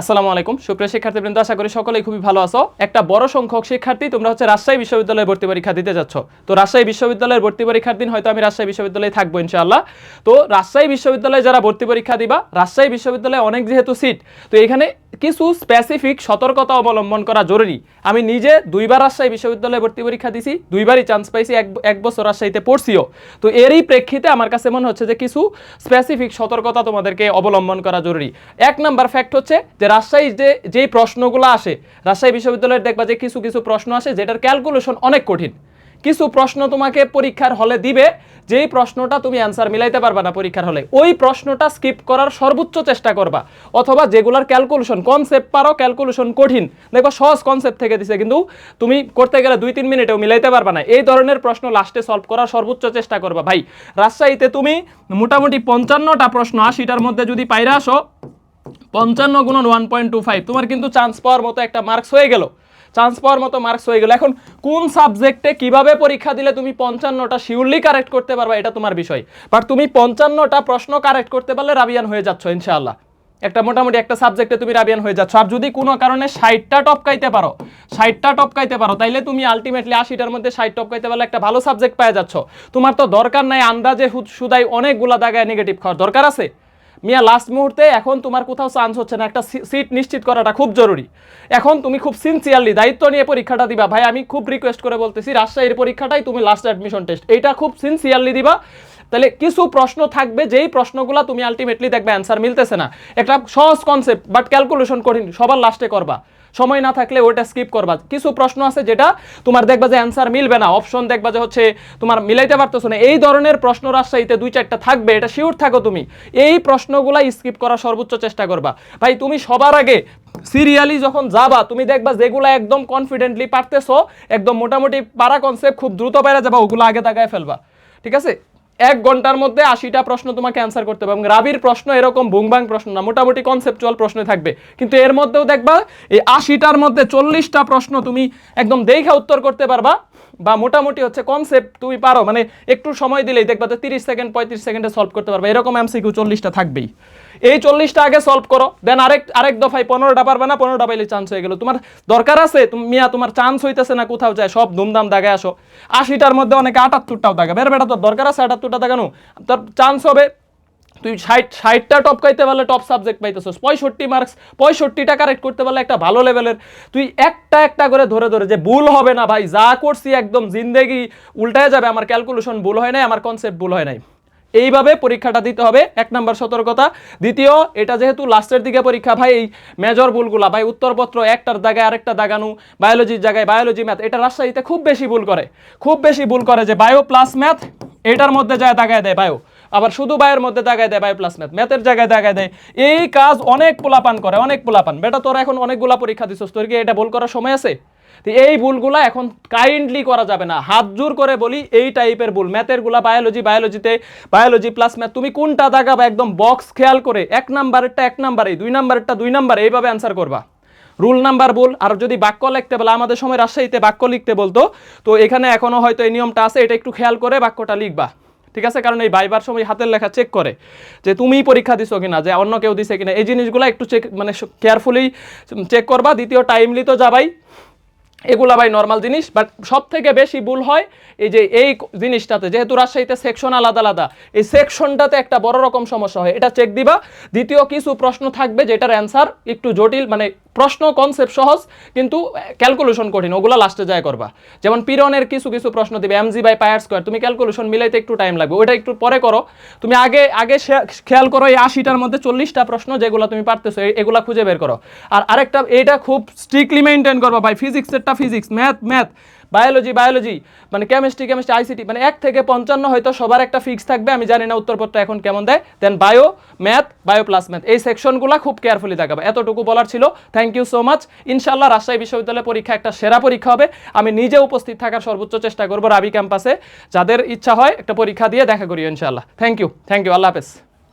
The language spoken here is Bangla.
আসসালামু আলাইকুম। সুপ্রিয় শিক্ষার্থীবৃন্দ, আশা করি সকলেই খুবই ভালো আছো। একটা বড় সংখ্যক শিক্ষার্থী তোমরা হচ্ছে রাজশাহী বিশ্ববিদ্যালয়ে ভর্তি পরীক্ষা দিতে যাচ্ছ। তো রাজশাহী বিশ্ববিদ্যালয়ের ভর্তি পরীক্ষার দিন হয়তো আমি রাজশাহী বিশ্ববিদ্যালয়ে থাকব ইনশাআল্লাহ। তো রাজশাহী বিশ্ববিদ্যালয়ে যারা ভর্তি পরীক্ষা দিবা, রাজশাহী বিশ্ববিদ্যালয়ে অনেক যেহেতু সিট, তো এখানে কিছু স্পেসিফিক সতর্কতা অবলম্বন করা জরুরি। আমি নিজে দুইবার রাজশাহী বিশ্ববিদ্যালয়ে ভর্তি পরীক্ষা দিছি, দুইবারই চান্স পাইছি, এক এক বছর রাজশাহীতে পড়ছিও। তো এরই প্রেক্ষিতে আমার কাছে মনে হচ্ছে যে কিছু স্পেসিফিক সতর্কতা তোমাদেরকে অবলম্বন করা জরুরি। এক নাম্বার ফ্যাক্ট হচ্ছে যে রাজশাহী যে, যেই প্রশ্নগুলো আসে, রাজশাহী বিশ্ববিদ্যালয়ের দেখবা যে কিছু কিছু প্রশ্ন আসে যেটার ক্যালকুলেশন অনেক কঠিন। কিছু প্রশ্ন তোমাকে পরীক্ষার হলে দিবে, যেই প্রশ্নটা তুমি অ্যান্সার মিলাইতে পারবা না পরীক্ষার হলে। ওই প্রশ্নটা স্কিপ করার সর্বোচ্চ চেষ্টা করবা। অথবা যেগুলার ক্যালকুলেশন কনসেপ্ট পারো ক্যালকুলেশন কঠিন। দেখবা সহজ কনসেপ্ট থেকে দিছে, কিন্তু তুমি করতে গেলে দুই, তিন মিনিটেও মিলাইতে পারবা না। এই ধরনের প্রশ্ন লাস্টে সলভ করার সর্বোচ্চ চেষ্টা করবা। ভাই, রাজশাহীতে তুমি মোটামুটি পঞ্চান্নটা প্রশ্ন আশিটার মধ্যে যদি পাইরা আসো পঞ্চান্ন গুণন ওয়ান পয়েন্ট টু ফাইভ তোমার কিন্তু চান্স পাওয়ার মতো একটা মার্কস হয়ে গেল। চান্স পাওয়ার মতো মার্কস হয়ে গেল। এখন কোন সাবজেক্টে কীভাবে পরীক্ষা দিলে তুমি পঞ্চান্নটা শিওরলি কারেক্ট করতে পারবা, এটা তোমার বিষয়। বাট তুমি পঞ্চান্নটা প্রশ্ন কারেক্ট করতে পারলে রাবিয়ান হয়ে যাচ্ছ, ইনশাআল্লাহ। একটা মোটামুটি একটা সাবজেক্টে তুমি রাবিয়ান হয়ে যাচ্ছ। আর যদি কোনো কারণে ষাটটা টপকাইতে পারো, ষাটটা টপকাইতে পারো, তাইলে তুমি আলটিমেটলি আশিটার মধ্যে ষাট টপকাইতে পারলে একটা ভালো সাবজেক্ট পেয়ে যাচ্ছ। তোমার তো দরকার নাই আন্দাজে সুদাই অনেকগুলা দাগায় নেগেটিভ খাওয়ার দরকার আছে? মিয়া লাস্ট মুহূর্তে এখন তোমার কোথাও চান্স হচ্ছে না। একটা সিট নিশ্চিত করাটা খুব জরুরি। এখন তুমি খুব সিনসিয়ারলি দায়িত্ব নিয়ে পরীক্ষাটা দিবা। ভাই, আমি খুব রিকোয়েস্ট করে বলতেছি, রাজশাহীর পরীক্ষাটাই তুমি লাস্ট অ্যাডমিশন টেস্ট এটা খুব সিনসিয়ারলি দিবা। তাহলে কিছু প্রশ্ন থাকবে, যেই প্রশ্নগুলো তুমি আলটিমেটলি দেখবে অ্যান্সার মিলতেছে না। একটা সহজ কনসেপ্ট বাট ক্যালকুলেশন কঠিন, সবার লাস্টে করবা। সময় না থাকলে ওটা স্কিপ করবা। কিছু প্রশ্ন আছে যেটা তোমার দেখবা যে অ্যান্সার মিলবে না। অপশন দেখবা যে হচ্ছে তোমার মিলাইতে পারতেছো না। এই ধরনের প্রশ্ন রাজশাহীতে দুই চারটা থাকবে, এটা শিওর থাকো তুমি। এই প্রশ্নগুলা স্কিপ করার সর্বোচ্চ চেষ্টা করবা। ভাই, তুমি সবার আগে সিরিয়ালি যখন যাবা, তুমি দেখবা যেগুলো একদম কনফিডেন্টলি পারতেছো, একদম মোটামুটি পারা কনসেপ্ট খুব দ্রুত বাইরে যাবা, ওগুলো আগে তাকায় ফেলবা। ঠিক আছে? এক ঘণ্টার মধ্যে আশিটা প্রশ্ন তোমাকে অ্যান্সার করতে হবে এবং রাবির প্রশ্ন এরকম বুংবাং প্রশ্ন না, মোটামুটি কনসেপচুয়াল প্রশ্ন থাকবে। কিন্তু এর মধ্যেও দেখবা, এই আশিটার মধ্যে চল্লিশটা প্রশ্ন তুমি একদম দেখে উত্তর করতে পারবা বা মোটামুটি হচ্ছে কনসেপ্ট তুমি পারো। মানে একটু সময় দিলেই দেখবা তো তিরিশ সেকেন্ড, পঁয়ত্রিশ সেকেন্ডে সলভ করতে পারবে। এরকম এমসিকিউ চল্লিশটা থাকবেই। এই চল্লিশটা আগে সলভ করো। দেন আরেক আরেক দফায় পনেরোটা পারবে না, পনেরোটা পাইলে চান্স হয়ে গেল। তোমার দরকার আছে? মিয়া, তোমার চান্স হইতেছে না, কোথাও যায়, সব ধুমধাম দাগায় আসো। আশিটার মধ্যে অনেকে আটাত্তরটাও দাগা বের বেটা তোর দরকার আছে আটাত্তরটা দাগানো? তোর চান্স হবে, তুই ষাট, ষাটটা টপ খাইতে পারলে টপ সাবজেক্ট পাইতেছস। পঁয়ষট্টি মার্কস পঁয়ষট্টিটা কারেক্ট করতে পারলে একটা ভালো লেভেলের তুই একটা একটা করে ধরে ধরে যে ভুল হবে না ভাই, যা করছি একদম জিন্দেগি, উল্টায় যাবে। আমার ক্যালকুলেশন ভুল হয় নাই, আমার কনসেপ্ট ভুল হয় নাই। এইভাবে পরীক্ষাটা দিতে হবে। এক নম্বর সতর্কতা। দ্বিতীয়, এটা যেহেতু লাস্টের দিকে পরীক্ষা, ভাই, এই মেজর ভুলগুলা, ভাই, উত্তরপত্র একটার জায়গায় আরেকটা দাগানো বায়োলজির জায়গায় বায়োলজি ম্যাথ এটা রাজশাহীতে খুব বেশি ভুল করে। খুব বেশি ভুল করে যে বায়ো প্লাস ম্যাথ এটার মধ্যে যায় দাগায় দেয় বায়ো আবার শুধু বায়ের মধ্যে দাগায় দেয় বায়ো প্লাস ম্যাথ ম্যাথের জায়গায় দাগায় দেয়। এই কাজ অনেক পোলাপান করে, অনেক পোলাপান। বেটা, তোরা এখন অনেকগুলা পরীক্ষা দিচ্ছিস তোর কি এটা ভুল করার সময় আছে? তো এই ভুলগুলা এখন কাইন্ডলি করা যাবে না। হাত জোর করে বলি, এই টাইপের ভুল। ম্যাথেরগুলা বায়োলজি বায়োলজিতে বায়োলজি প্লাস ম্যাথ তুমি কোনটা দাগাবা একদম বক্স খেয়াল করে এক নাম্বারেরটা এক নাম্বারে দুই নাম্বারেরটা দুই নাম্বারে এইভাবে অ্যান্সার করবা। রুল নাম্বার বল আর যদি বাক্য লিখতে বলে, আমাদের সময় রাজশাহীতে বাক্য লিখতে বলতো, তো এখানে এখনও হয়তো এই নিয়মটা আছে, এটা একটু খেয়াল করে বাক্যটা লিখবা। ঠিক আছে? কারণ এই বাইবার সময় হাতের লেখা চেক করে যে তুমিই পরীক্ষা দিছো কিনা, যে অন্য কেউ দিছে কিনা, এই জিনিসগুলো একটু চেক মানে কেয়ারফুলি চেক করবা। দ্বিতীয় টাইমলি তো যাবাই। এগুলা ভাই নর্মাল জিনিস বাট সব থেকে বেশি ভুল হয় এই যে এই জিনিসটাতে, যেহেতু রাজশাহীতে সেকশন আলাদা আলাদা, এই সেকশনটাতে একটা বড় রকম সমস্যা হয়। এটা চেক দিবা। দ্বিতীয় কিছু প্রশ্ন থাকবে যেটার অ্যান্সার একটু জটিল মানে প্রশ্ন কনসেপ্ট সহজ, কিন্তু ক্যালকুলেশন কঠিন, ওগুলো লাস্টে যায় করবা। যেমন পিরনের কিছু কিছু প্রশ্ন দিবে MG by pi r square তুমি ক্যালকুলেশন মিলাইতে একটু টাইম লাগবে, ওইটা একটু পরে করো। তুমি আগে আগে খেয়াল করো, এই আশিটার মধ্যে চল্লিশটা প্রশ্ন যেগুলো তুমি পারতেছো এগুলো খুঁজে বের করো। আর আরেকটা এটা খুব স্ট্রিক্টলি মেনটেন করবা, ভাই ফিজিক্সেরটা physics math math biology biology মানে কেমিস্ট্রি কেমিস্ট্রি আইসিটি মানে এক থেকে পঞ্চান্ন হয়তো সবার একটা ফিক্স থাকবে, আমি জানি না উত্তরপত্র এখন কেমন দেয়। দেন bio math bio plus math এই সেকশনগুলো খুব কেয়ারফুলি দেখাবে। এতটুকু বলার ছিল। থ্যাংক ইউ সো মাচ ইনশাল্লাহ রাজশাহী বিশ্ববিদ্যালয় পরীক্ষা, একটা সেরা পরীক্ষা হবে। আমি নিজে উপস্থিত থাকার সর্বোচ্চ চেষ্টা করব রাবি ক্যাম্পাসে। যাদের ইচ্ছা হয় একটা পরীক্ষা দিয়ে দেখা করি ইনশাল্লাহ থ্যাংক ইউ থ্যাংক ইউ আল্লাহ হাফেজ।